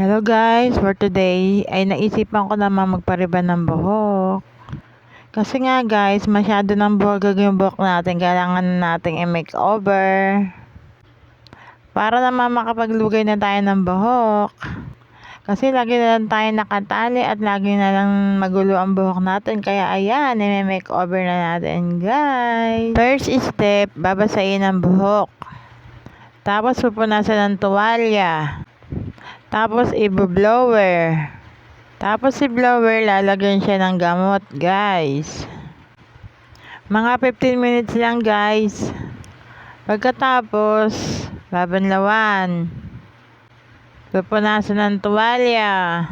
Hello guys, for today ay naisipan ko naman magpariban ng buhok. Kasi nga guys, masyado ng buhok yung buhok natin. Kailangan nating i-makeover. Para naman makapaglugay na tayo ng buhok. Kasi lagi na lang tayo nakatali at lagi na lang magulo ang buhok natin. Kaya ayan, i-makeover na natin guys. First step, babasahin ang buhok. Tapos pupunasan ng tuwalya. Tapos i-blower. Tapos si blower lalagyan siya ng gamot, guys. Mga 15 minutes lang, guys. Pagkatapos, babanlawan. Pupunasan ng tuwalya.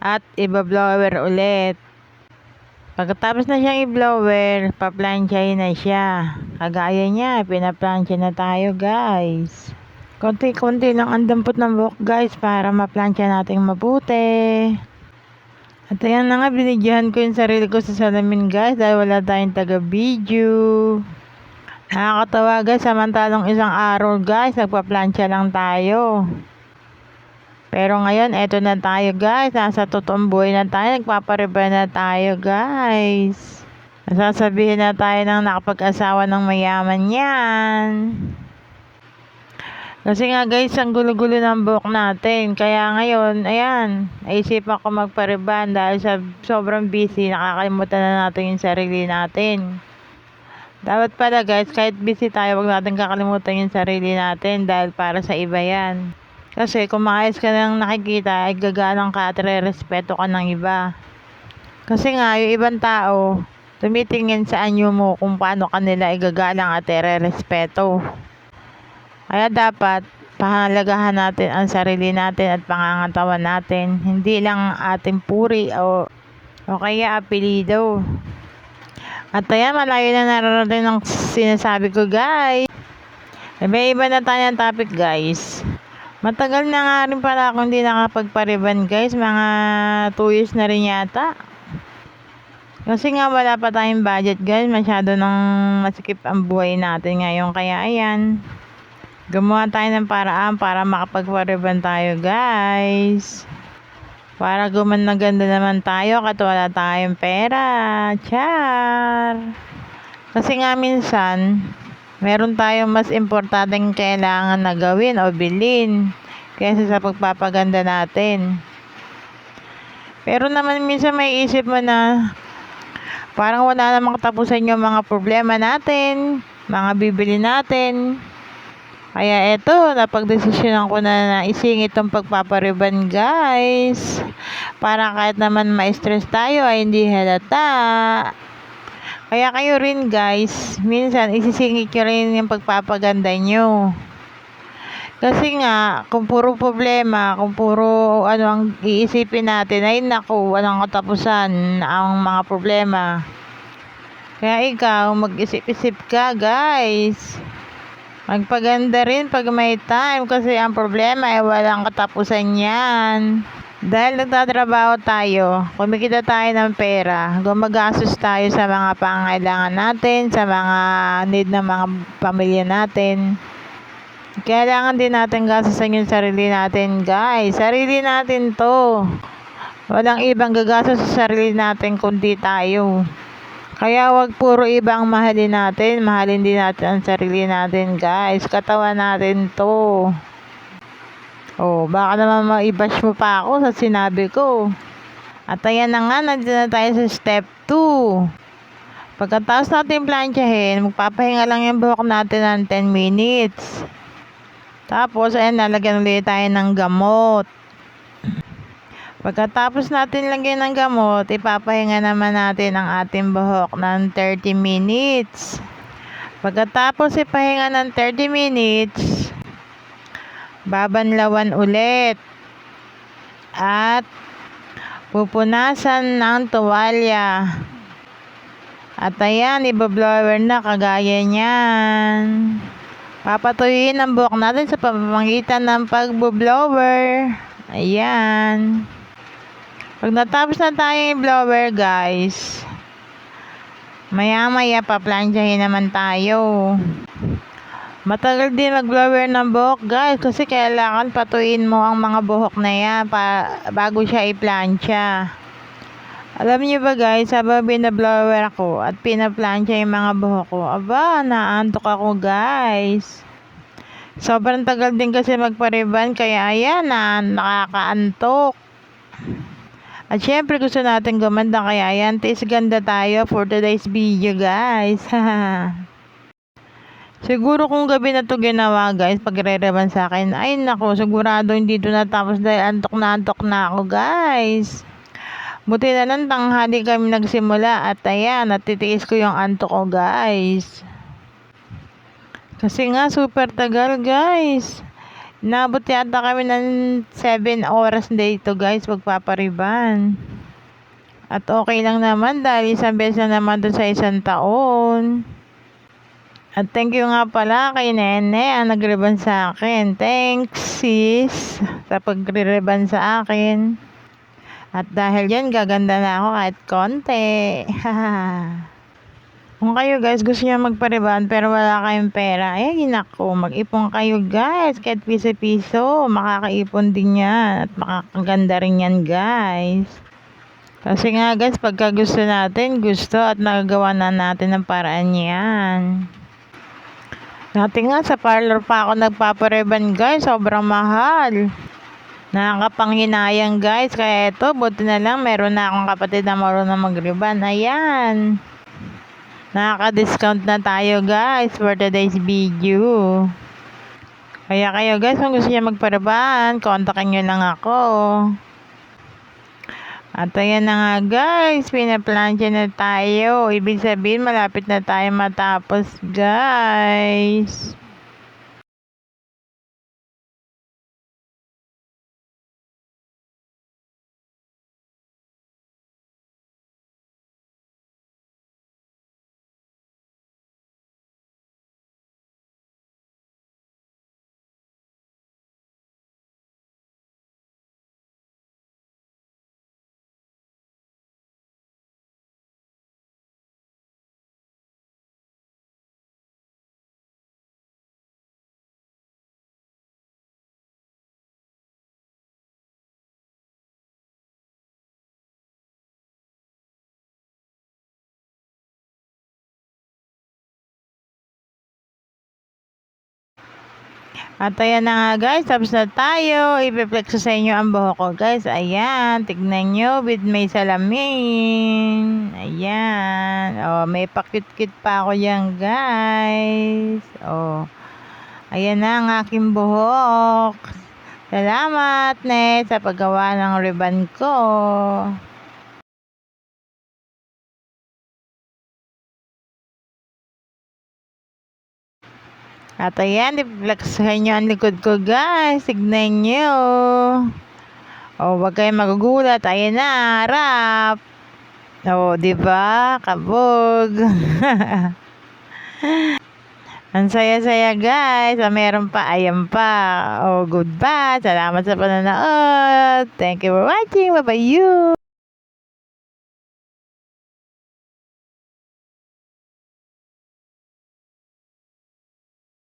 At i-blower ulit. Pagkatapos na siyang i-blower, paplansyahin na siya. Kagaya niya, pinaplansya na tayo, guys. Konti-konti lang ang dampot ng buhok guys para maplansya natin mabuti. At ayan na nga, binidyohan ko yung sarili ko sa salamin guys dahil wala tayong taga-video. Nakakatawa guys, samantalong isang araw guys, nagpa-plancha lang tayo. Pero ngayon, eto na tayo guys, nasa totoong buhay na tayo, nagpapariba na tayo guys. Nasasabihin na tayo ng nakapag-asawa ng mayaman yan. Kasi nga guys, ang gulo-gulo ng buhok natin. Kaya ngayon, ayan, naisipan ko magpariban dahil sa sobrang busy, nakakalimutan na natin yung sarili natin. Dapat pala guys, kahit busy tayo, wag natin kakalimutan yung sarili natin dahil para sa iba yan. Kasi kung maayos ka nang nakikita, ay gagalang ka at re-respeto ka ng iba. Kasi nga, yung ibang tao, tumitingin sa anyo mo kung paano kanila igagalang at re-respeto. Kaya dapat pahalagahan natin ang sarili natin at pangangatawan natin. Hindi lang ating puri o, o kaya apelido. At ayan, malayo na nararating ng sinasabi ko guys. May iba na tayo ng topic guys. Matagal na nga rin pala akong hindi nakapagpariban guys. Mga 2 years na rin yata. Kasi nga wala pa tayong budget guys. Masyado nang masikip ang buhay natin ngayon. Kaya ayan. Gumawa tayo ng paraan para makapagpariban tayo, guys. Para gumanda ganda naman tayo kat wala tayong pera. Char! Kasi nga minsan, meron tayong mas importanteng kailangan na gawin o bilhin kaysa sa pagpapaganda natin. Pero naman minsan may isip mo na parang wala namang katapusan yung mga problema natin, mga bibili natin. Kaya eto, napagdesisyonan ko na na isingit tong pagpapariban guys. Para kahit naman ma-stress tayo ay hindi halata. Kaya kayo rin guys, minsan isisingit nyo rin yung pagpapaganda nyo. Kasi nga, kung puro problema, kung puro ano ang iisipin natin, ay naku, walang katapusan ang mga problema. Kaya ikaw, mag-isip-isip ka guys. Magpaganda rin pag may time kasi ang problema ay walang katapusan yan. Dahil nagtatrabaho tayo, kumikita tayo ng pera, gumagastos tayo sa mga pangailangan natin, sa mga need ng mga pamilya natin. Kailangan din natin gastusan yung sarili natin, guys. Sarili natin to. Walang ibang gagastos sa sarili natin kundi tayo. Kaya wag puro ibang mahalin natin, mahalin din natin ang sarili natin, guys. Katawan natin to. Oh, baka naman maibash mo pa ako sa sinabi ko. At ayan na nga, nandiyan na tayo sa step 2. Pagkatapos natin planchahin, magpapahinga lang yung buhok natin ng 10 minutes. Tapos, ayan, lalagyan ulit tayo ng gamot. Pagkatapos natin lagyan ng gamot, ipapahinga naman natin ang ating buhok ng 30 minutes. Pagkatapos ipahinga ng 30 minutes, babanlawan ulit. At pupunasan ng tuwalya. At ayan, ibablower na kagaya niyan. Papatuyuin ang buhok natin sa pamamagitan ng pagbo-blower. Ayan. Pag natapos na tayo yung blower, guys, maya-maya paplansyahin naman tayo. Matagal din mag-blower ng buhok guys kasi kailangan patuin mo ang mga buhok na yan pa, bago siya i-plancha. Alam niyo ba guys, habang binablower ako at pinaplansya yung mga buhok ko, aba, naantok ako guys. Sobrang tagal din kasi magpariban kaya ayan na nakakaantok. At syempre gusto natin gumanda kaya ayan, tis ganda tayo for today's video guys. Siguro kung gabi na to ginawa guys, pagre-reban sa akin, ay nako, sigurado hindi to natapos dahil antok na antok na ako guys. Buti na lang tanghali kami nagsimula at ayan, natitiis ko yung antok ko guys. Kasi nga super tagal guys. Nabot yata kami ng 7 oras dito guys pagpapariban. At okay lang naman dahil isang beses na naman doon sa isang taon. At thank you nga pala kay Nene ang nagriban sa akin. Thanks sis sa pagriban sa akin. At dahil yan, gaganda na ako kahit konti. Kung kayo guys gusto niyo magpariban pero wala kayong pera, eh ginako, mag-ipon kayo guys. Kahit piso-piso, makakaipon din yan. At makakaganda rin yan guys. Kasi nga guys, pagka gusto natin, gusto at nagagawa na natin ng paraan yan. Dati nga sa parlor pa ako nagpapareban guys, sobrang mahal. Nakakapanghinayang guys, kaya ito, buti na lang meron na akong kapatid na marunong magriban. Ayan. Nakaka-discount na tayo guys for today's video. Kaya kayo guys, kung gusto niyo magpareban, kontakin nyo lang ako. At ayan na nga guys, pinaplansya na tayo. Ibig sabihin, malapit na tayo matapos guys. At ayan na nga guys, tapos na tayo. Ipiplex ko sa inyo ang buhok ko guys. Ayan, tignan nyo with may salamin. Ayan. Oh, may pakit-kit pa ako yan guys. Oh. Ayan na ang aking buhok. Salamat, Net, sa paggawa ng ribbon ko. At ayan, i-flexhan nyo ang likod ko guys. Tignan nyo. O, wag kayong magugulat. Ayan na, harap. O, di ba? Kabog. ang saya-saya guys. Ah, meron pa, ayan pa. O, goodbye. Salamat sa panonood. Thank you for watching. Bye-bye you.